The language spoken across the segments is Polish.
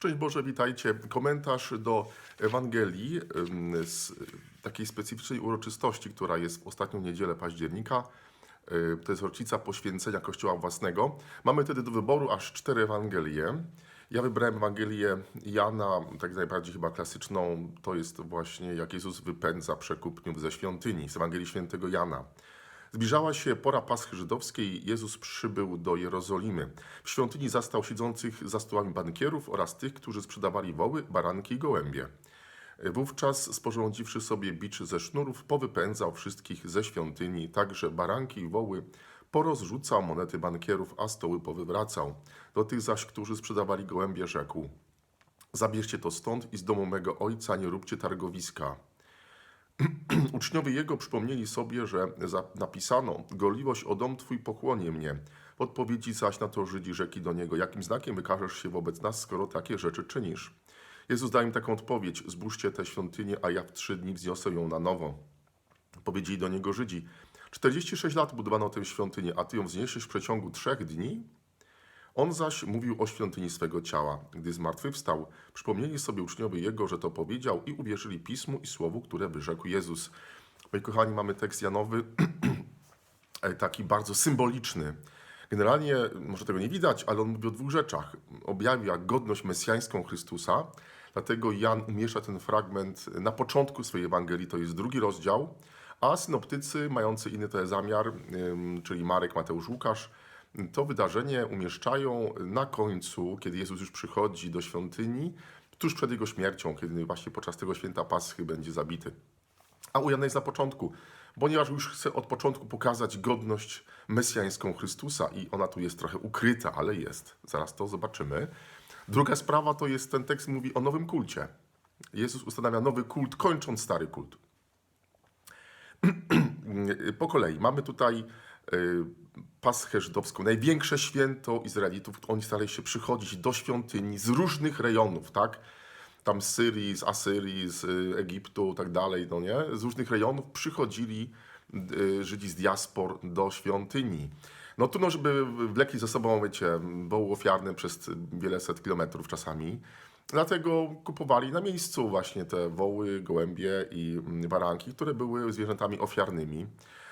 Szczęść Boże, witajcie. Komentarz do Ewangelii z takiej specyficznej uroczystości, która jest w ostatnią niedzielę października. Y, To jest rocznica poświęcenia Kościoła własnego. Mamy wtedy do wyboru aż cztery Ewangelie. Ja wybrałem Ewangelię Jana, tak najbardziej chyba klasyczną. To jest właśnie jak Jezus wypędza przekupniów ze świątyni, z Ewangelii Świętego Jana. Zbliżała się pora Paschy Żydowskiej. Jezus przybył do Jerozolimy. W świątyni zastał siedzących za stołami bankierów oraz tych, którzy sprzedawali woły, baranki i gołębie. Wówczas, sporządziwszy sobie biczy ze sznurów, powypędzał wszystkich ze świątyni, także baranki i woły, porozrzucał monety bankierów, a stoły powywracał. Do tych zaś, którzy sprzedawali gołębie, rzekł: Zabierzcie to stąd i z domu mego ojca nie róbcie targowiska. Uczniowie jego przypomnieli sobie, że napisano: Gorliwość o dom twój pochłonie mnie. W odpowiedzi zaś na to Żydzi rzekli do niego: Jakim znakiem wykażesz się wobec nas, skoro takie rzeczy czynisz? Jezus dał im taką odpowiedź: Zbóżcie tę świątynię, a ja w trzy dni wzniosę ją na nowo. Powiedzieli do niego Żydzi: 46 lat budowano tę świątynię, a ty ją wzniesiesz w przeciągu trzech dni? On zaś mówił o świątyni swego ciała. Gdy zmartwychwstał, przypomnieli sobie uczniowie jego, że to powiedział i uwierzyli pismu i słowu, które wyrzekł Jezus. Moi kochani, mamy tekst Janowy, taki bardzo symboliczny. Generalnie, może tego nie widać, ale on mówi o dwóch rzeczach. Objawia godność mesjańską Chrystusa, dlatego Jan umieszcza ten fragment na początku swojej Ewangelii, to jest drugi rozdział, a synoptycy, mający inny to zamiar, czyli Marek, Mateusz, Łukasz, to wydarzenie umieszczają na końcu, kiedy Jezus już przychodzi do świątyni, tuż przed jego śmiercią, kiedy właśnie podczas tego święta Paschy będzie zabity. A u Jana jest na początku, ponieważ już chce od początku pokazać godność mesjańską Chrystusa i ona tu jest trochę ukryta, ale jest. Zaraz to zobaczymy. Druga sprawa to jest, ten tekst mówi o nowym kulcie. Jezus ustanawia nowy kult, kończąc stary kult. Po kolei mamy tutaj Paschę Żydowską, największe święto Izraelitów. Oni starali się przychodzić do świątyni z różnych rejonów, tak? Tam z Syrii, z Asyrii, z y, Egiptu, tak dalej, no nie? Z różnych rejonów przychodzili y, Żydzi z diaspor do świątyni. No trudno, żeby wlekli ze sobą, wiecie, woły ofiarne przez wiele set kilometrów czasami. Dlatego kupowali na miejscu właśnie te woły, gołębie i mm, baranki, które były zwierzętami ofiarnymi.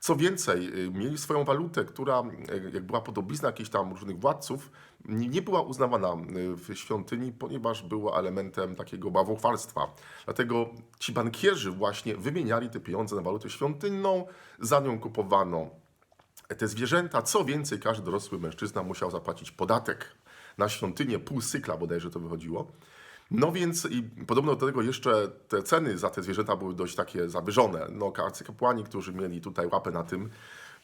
Co więcej, y, mieli swoją walutę, która, y, jak była podobizna jakichś tam różnych władców, nie była uznawana y, w świątyni, ponieważ była elementem takiego bałwochwalstwa. Dlatego ci bankierzy właśnie wymieniali te pieniądze na walutę świątynną, za nią kupowano te zwierzęta. Co więcej, każdy dorosły mężczyzna musiał zapłacić podatek na świątynię, pół cykla bodajże to wychodziło. No więc i podobno do tego jeszcze te ceny za te zwierzęta były dość takie zawyżone. No arcykapłani, którzy mieli tutaj łapę na tym,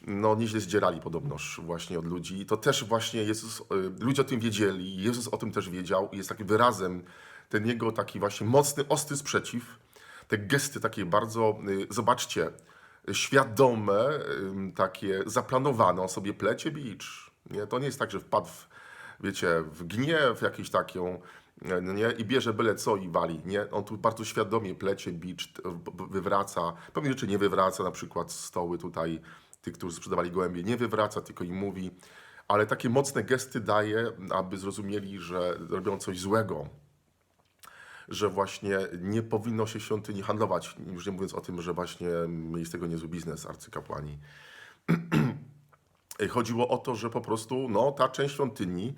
no nieźle zdzierali podobnoż właśnie od ludzi. To też właśnie Jezus, y, ludzie o tym wiedzieli, Jezus o tym też wiedział i jest takim wyrazem ten jego taki właśnie mocny, ostry sprzeciw. Te gesty takie bardzo, y, zobaczcie, świadome, takie zaplanowane. On sobie plecie bicz. Nie? To nie jest tak, że wpadł w, wiecie, w gniew, jakiś taką, no nie? i bierze byle co i wali. Nie? On tu bardzo świadomie plecie bicz, wywraca. Pewnie rzeczy nie wywraca, na przykład stoły tutaj, tych, którzy sprzedawali gołębie, nie wywraca, tylko im mówi. Ale takie mocne gesty daje, aby zrozumieli, że robią coś złego że właśnie nie powinno się świątyni handlować. Już nie mówiąc o tym, że właśnie mieli z tego niezły biznes arcykapłani. Chodziło o to, że po prostu no, ta część świątyni,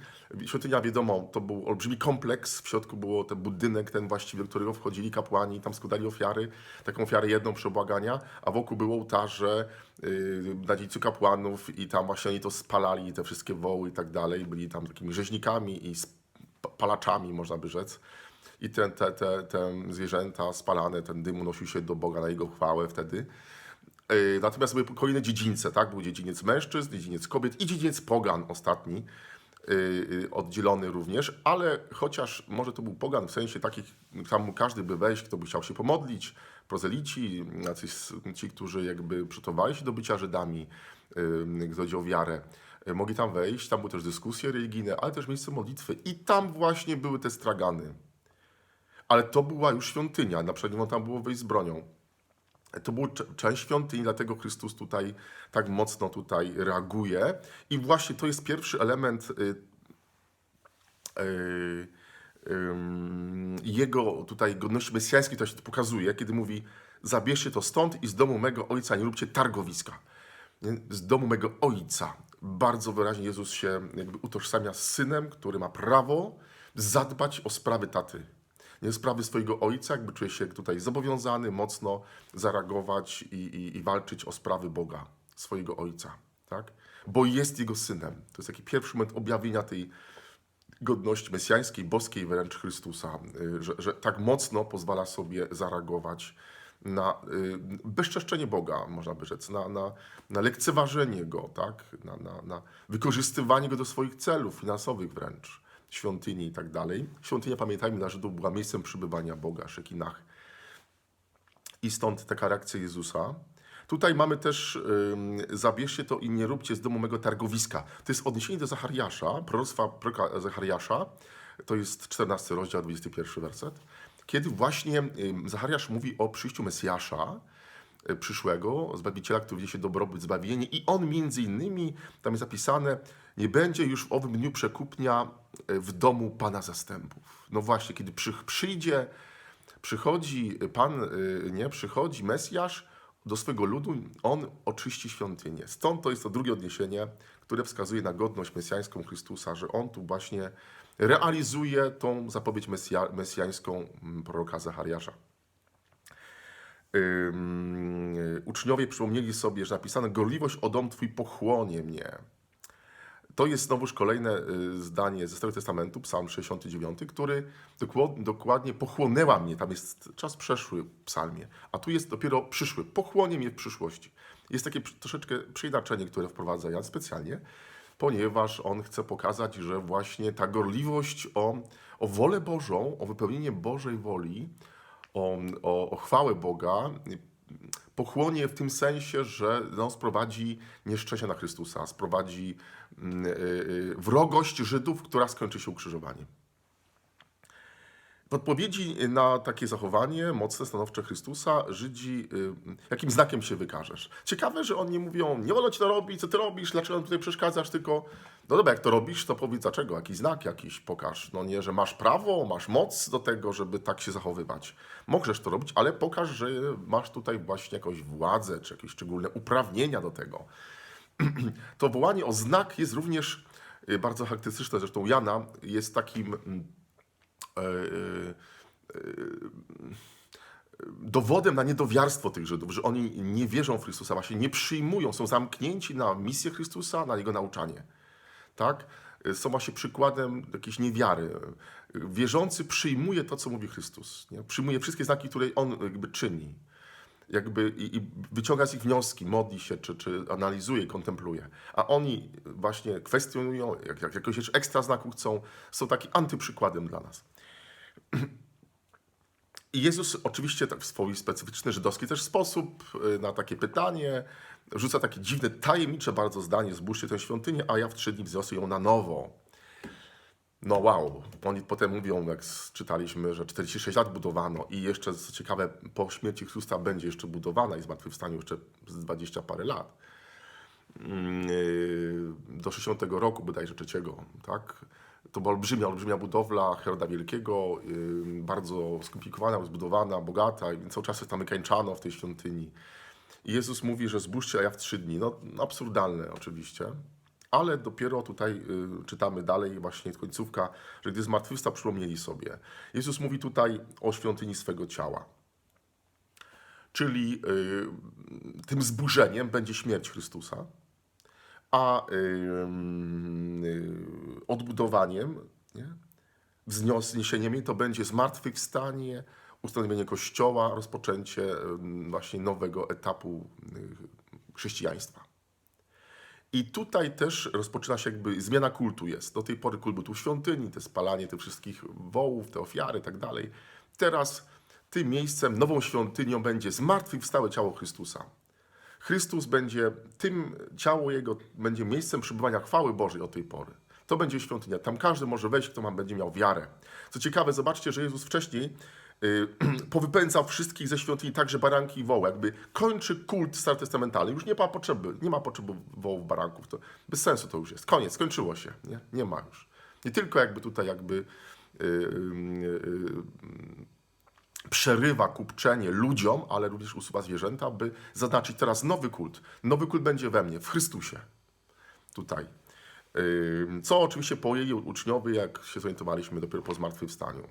świątynia wiadomo, to był olbrzymi kompleks, w środku było ten budynek, ten właściwie, do którego wchodzili kapłani, tam składali ofiary, taką ofiarę jedną przebłagania, a wokół było ołtarze yy, na dziedzicu kapłanów i tam właśnie oni to spalali, te wszystkie woły i tak dalej, byli tam takimi rzeźnikami i palaczami, można by rzec. I te, te, te, te zwierzęta spalane, ten dym unosił się do Boga na jego chwałę wtedy. Yy, Natomiast były kolejne dziedzińce, tak? Był dziedziniec mężczyzn, dziedziniec kobiet i dziedziniec pogan ostatni, yy, yy, oddzielony również, ale chociaż może to był pogan w sensie takich, tam każdy by wejść, kto by chciał się pomodlić, prozelici, ci, którzy jakby przygotowali się do bycia Żydami, gdy chodzi o wiarę, mogli tam wejść, tam były też dyskusje religijne, ale też miejsce modlitwy i tam właśnie były te stragany. Ale to była już świątynia, na przykład można tam było wejść z bronią. To cze- część świątyni, dlatego Chrystus tutaj tak mocno tutaj reaguje. I właśnie to jest pierwszy element y, y, jego tutaj godności mesjańskiej to się pokazuje, kiedy mówi zabierzcie to stąd i z domu mego ojca nie róbcie targowiska. Z domu mego ojca. Bardzo wyraźnie Jezus się jakby utożsamia z synem, który ma prawo zadbać o sprawy taty. Nie sprawy swojego ojca, jakby czuje się tutaj zobowiązany mocno zareagować i, i, i walczyć o sprawy Boga, swojego ojca. Tak? Bo jest jego synem. To jest taki pierwszy moment objawienia tej godności mesjańskiej, boskiej wręcz Chrystusa, y, że, że tak mocno pozwala sobie zareagować na y, bezczeszczenie Boga, można by rzec, na, na, na lekceważenie Go, tak? na, na, na wykorzystywanie Go do swoich celów finansowych wręcz, świątyni i tak dalej. Świątynia, pamiętajmy, dla Żydów była miejscem przybywania Boga, Szekinach. I stąd taka reakcja Jezusa. Tutaj mamy też ym, zabierzcie to i nie róbcie z domu mego targowiska. To jest odniesienie do Zachariasza, proroctwa proroka Zachariasza. To jest 14 rozdział, 21 werset. Kiedy właśnie Zachariasz mówi o przyjściu Mesjasza, przyszłego, Zbawiciela, który wniesie dobrobyt, zbawienie i on między innymi, tam jest zapisane, nie będzie już w owym dniu przekupnia y, w domu Pana zastępów. No właśnie, kiedy przy, przyjdzie, przychodzi Pan, y, nie, przychodzi Mesjasz do swego ludu, on oczyści świątynię. Stąd to jest to drugie odniesienie, które wskazuje na godność mesjańską Chrystusa, że on tu właśnie realizuje tą zapowiedź mesja, mesjańską mm, proroka Zachariasza. Ym, uczniowie przypomnieli sobie, że napisane gorliwość o dom Twój pochłonie mnie. To jest znowuż kolejne y, zdanie ze Starego Testamentu, Psalm 69, który dokład- dokładnie pochłonęła mnie. Tam jest czas przeszły w psalmie, a tu jest dopiero przyszły. Pochłonie mnie w przyszłości. Jest takie troszeczkę przeinaczenie, które wprowadza Jan specjalnie, ponieważ on chce pokazać, że właśnie ta gorliwość o, o wolę Bożą, o wypełnienie Bożej woli, o, o, o chwałę Boga, pochłonie w tym sensie, że no, sprowadzi nieszczęście na Chrystusa, sprowadzi mm, y, y, wrogość Żydów, która skończy się ukrzyżowaniem. W odpowiedzi na takie zachowanie mocne, stanowcze Chrystusa, Żydzi, y, jakim znakiem się wykażesz? Ciekawe, że oni mówią, nie wolno ci to robić, co ty robisz, dlaczego nam tutaj przeszkadzasz, tylko, no dobra, jak to robisz, to powiedz dlaczego, jaki znak jakiś pokaż. No nie, że masz prawo, masz moc do tego, żeby tak się zachowywać. Możesz to robić, ale pokaż, że masz tutaj właśnie jakąś władzę, czy jakieś szczególne uprawnienia do tego. To wołanie o znak jest również y, bardzo charakterystyczne, zresztą Jana jest takim mm, dowodem na niedowiarstwo tych Żydów, że oni nie wierzą w Chrystusa, właśnie nie przyjmują, są zamknięci na misję Chrystusa, na Jego nauczanie. Tak? Są właśnie przykładem jakiejś niewiary. Wierzący przyjmuje to, co mówi Chrystus. Nie? Przyjmuje wszystkie znaki, które On jakby czyni. Jakby i, i wyciąga z nich wnioski, modli się, czy, czy analizuje, kontempluje. A oni właśnie kwestionują, jak, jak jakiegoś ekstra znaku chcą, są takim antyprzykładem dla nas. I Jezus oczywiście tak w swój specyficzny żydowski też sposób y, na takie pytanie rzuca takie dziwne, tajemnicze bardzo zdanie, zbóżcie tę świątynię, a ja w trzy dni wzniosę ją na nowo. No wow, oni potem mówią, jak czytaliśmy, że 46 lat budowano i jeszcze, co ciekawe, po śmierci Chrystusa będzie jeszcze budowana i zmartwychwstaniu jeszcze z 20 parę lat. Mm, yy, Do 60 roku bodajże trzeciego, tak? To była olbrzymia, olbrzymia budowla Heroda Wielkiego, bardzo skomplikowana, rozbudowana, bogata i cały czas jest tam wykańczano w tej świątyni. I Jezus mówi, że zbóżcie, a ja w trzy dni. No absurdalne oczywiście, ale dopiero tutaj y, czytamy dalej, właśnie końcówka, że gdy zmartwychwstał, przypomnieli sobie. Jezus mówi tutaj o świątyni swego ciała. Czyli y, tym zburzeniem będzie śmierć Chrystusa, a y, odbudowaniem, nie? wzniesieniem to będzie zmartwychwstanie, ustanowienie Kościoła, rozpoczęcie właśnie nowego etapu y, chrześcijaństwa. I tutaj też rozpoczyna się jakby zmiana kultu jest. Do tej pory kult był tu w świątyni, te spalanie tych wszystkich wołów, te ofiary i tak dalej. Teraz tym miejscem, nową świątynią będzie zmartwychwstałe ciało Chrystusa. Chrystus będzie, tym ciało Jego będzie miejscem przebywania chwały Bożej od tej pory. To będzie świątynia. Tam każdy może wejść, kto ma, będzie miał wiarę. Co ciekawe, zobaczcie, że Jezus wcześniej y, powypędzał wszystkich ze świątyni, także baranki i woły. Jakby kończy kult starotestamentalny. Już nie ma potrzeby, nie ma potrzeby wołów, baranków. To bez sensu to już jest. Koniec, skończyło się. Nie, nie ma już. Nie tylko jakby tutaj jakby y, y, y, przerywa kupczenie ludziom, ale również usuwa zwierzęta, by zaznaczyć teraz nowy kult. Nowy kult będzie we mnie, w Chrystusie. Tutaj. Co oczywiście pojęli uczniowie, jak się zorientowaliśmy dopiero po zmartwychwstaniu.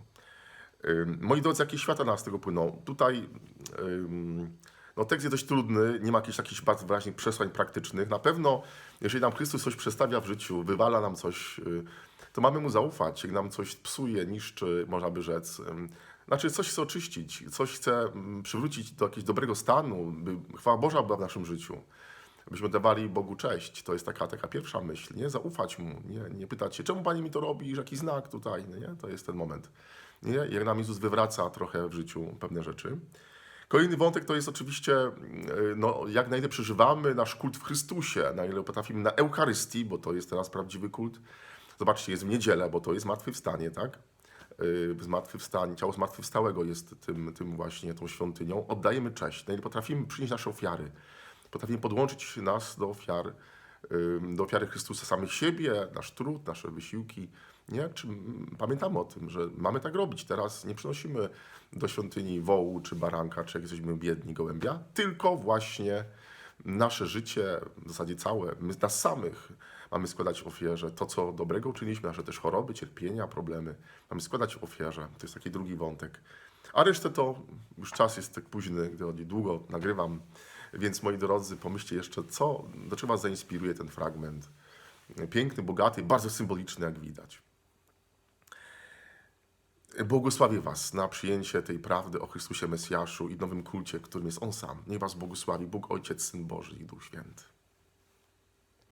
Moi drodzy, jakie świata nas z tego płyną? Tutaj no, tekst jest dość trudny, nie ma jakichś takich bardzo wyraźnych przesłań praktycznych. Na pewno, jeżeli nam Chrystus coś przestawia w życiu, wywala nam coś, y, to mamy Mu zaufać. Jak nam coś psuje, niszczy, można by rzec, znaczy coś chce oczyścić, coś chce mm, przywrócić do jakiegoś dobrego stanu, by chwała Boża była w naszym życiu byśmy dawali Bogu cześć. To jest taka, taka pierwsza myśl, nie? Zaufać Mu, nie, nie pytać się, czemu Panie mi to robisz, jaki znak tutaj, no nie? To jest ten moment. Nie? Jak nam Jezus wywraca trochę w życiu pewne rzeczy. Kolejny wątek to jest oczywiście, yy, no, jak na ile przeżywamy nasz kult w Chrystusie, na ile potrafimy na Eucharystii, bo to jest teraz prawdziwy kult. Zobaczcie, jest w niedzielę, bo to jest zmartwychwstanie, tak? Yy, Zmartwychwstanie, ciało zmartwychwstałego jest tym, tym właśnie tą świątynią. Oddajemy cześć, na ile potrafimy przynieść nasze ofiary potrafimy podłączyć nas do ofiar, ym, do ofiary Chrystusa samych siebie, nasz trud, nasze wysiłki. Nie? Czy pamiętamy o tym, że mamy tak robić? Teraz nie przynosimy do świątyni wołu czy baranka, czy jak jesteśmy biedni gołębia, tylko właśnie nasze życie, w zasadzie całe, my nas samych mamy składać ofierze. To, co dobrego uczyniliśmy, nasze też choroby, cierpienia, problemy, mamy składać ofierze. To jest taki drugi wątek. A resztę to już czas jest tak późny, gdy długo nagrywam. Więc moi drodzy, pomyślcie jeszcze, co, do czego Was zainspiruje ten fragment. Piękny, bogaty, bardzo symboliczny, jak widać. Błogosławię Was na przyjęcie tej prawdy o Chrystusie Mesjaszu i nowym kulcie, którym jest On sam. Niech Was błogosławi Bóg Ojciec, Syn Boży i Duch Święty.